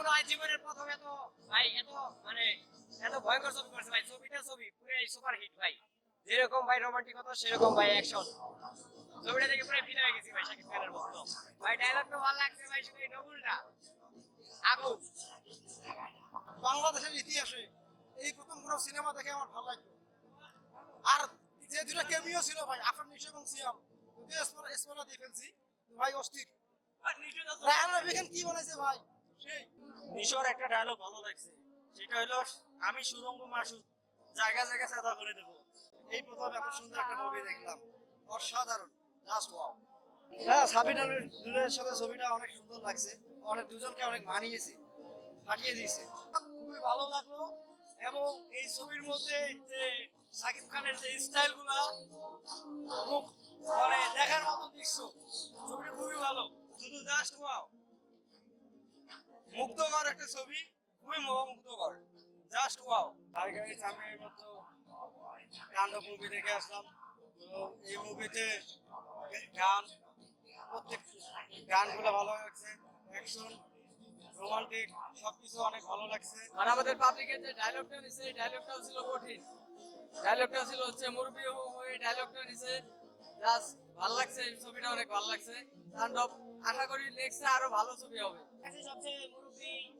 মনে হয় জীবনের প্রথম এত ভাই এত মানে এত ভয়ঙ্কর ছবি করছে ভাই। ছবিটা ছবি পুরাই সুপার হিট ভাই। যেরকম ভাই রোমান্টিকতা সেরকম ভাই অ্যাকশন ছবিটা দেখে পুরো হয়ে গেছি ভাই শাকিব খানের মতো। ভাই ভালো লাগছে ভাই শুধু নবুলটা আগুন। বাংলাদেশের ইতিহাসে এই প্রথম কোনো সিনেমা দেখে আমার ভালো লাগল। আর যে দুটো কেমিও ছিল ভাই আফরান নিশো এবং সিয়াম যদিও স্মরণ স্মরণ দিয়ে ফেলছি। ভাই অস্থির। রায়হান কি বলেছে ভাই? নিশোর একটা ডায়লগ ভালো লাগছে। সেটা হলো, আমি সুরঙ্গ মাসুদ, জায়গা জায়গা সাদা করে দেবো। এই প্রথম এত সুন্দর একটা মুভি দেখলাম। অসাধারণ। জাস্ট ওয়াও হ্যাঁ সাবিনা নূরের সাথে ছবিটা অনেক সুন্দর লাগছে। অনেক দুজনকে অনেক মানিয়েছে ফাটিয়ে দিয়েছে। খুবই ভালো লাগল। এবং এই ছবির মধ্যে যে সাকিব খানের যে স্টাইলগুলা মানে দেখার মতো দৃশ্য, ছবিটা খুবই ভালো। শুধু জাস্ট ওয়াও একটা ছবি খুবই মুগ্ধকর জাস্ট ওয়াও টাইগারের সামনের মতো কাণ্ড মুভি দেখে আসলাম। তো এই মুভিতে গান প্রত্যেক গানগুলো ভালো লাগছে অ্যাকশন রোমান্টিক সবকিছু অনেক ভালো লাগছে। আর আমাদের পাবলিকের যে ডায়লগটা নিছে এই ডায়লগটাও ছিল কঠিন। ডায়লগটা ছিল হচ্ছে মুরবি হয়ে ডায়লগটা নিছে। জাস্ট ভালো লাগছে এই ছবিটা অনেক ভালো লাগছে। তাণ্ডব আশা করি নেক্সটে আরও ভালো ছবি হবে। সবচেয়ে মুরব্বি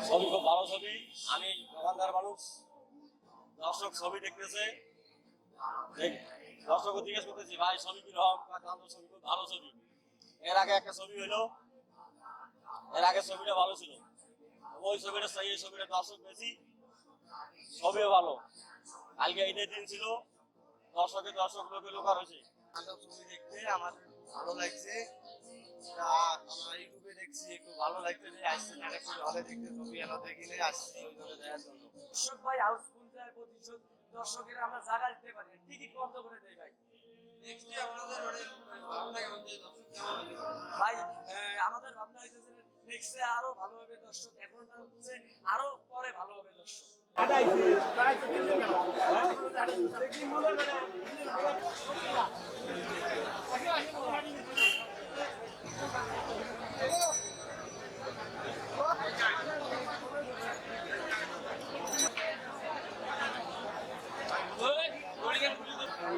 ছবি খুব ভালো ছবি, আমি দোকানদার মানুষ। দর্শক ছবি দেখতেছে। দর্শক জিজ্ঞেস করতেছি, ভাই, ছবি কীরকম ছবি খুব ভালো ছবি। এর আগে একটা ছবি হলো এর আগে ছবিটা ভালো ছিল। ওই ছবিটা সেই ছবিটা দর্শক বেশি, ছবিও ভালো। কালকে ঈদের দিন ছিল দর্শকের দর্শক লোকে লোকার হয়েছে। ছবি দেখতে, আমার ভালো লাগছে। ইউটিউবে দেখছি খুব ভালো লাগতেছে আসছে না। একটু হলে দেখতে ছবি এলো দেখিলে আসছি দেখার জন্য। দর্শক ভাই হাউসফুল যায় প্রতিশোধ। দর্শকের আমরা জায়গা দিতে পারি টিকিট বন্ধ করে দেয় ভাই। নেক্সট আপনাদের মানে আমাদের? ভাই ভাবনা হইতেছে নেক্সটে আরও ভালো হবে দর্শক। এখন হচ্ছে আরও পরে ভালো হবে দর্শক।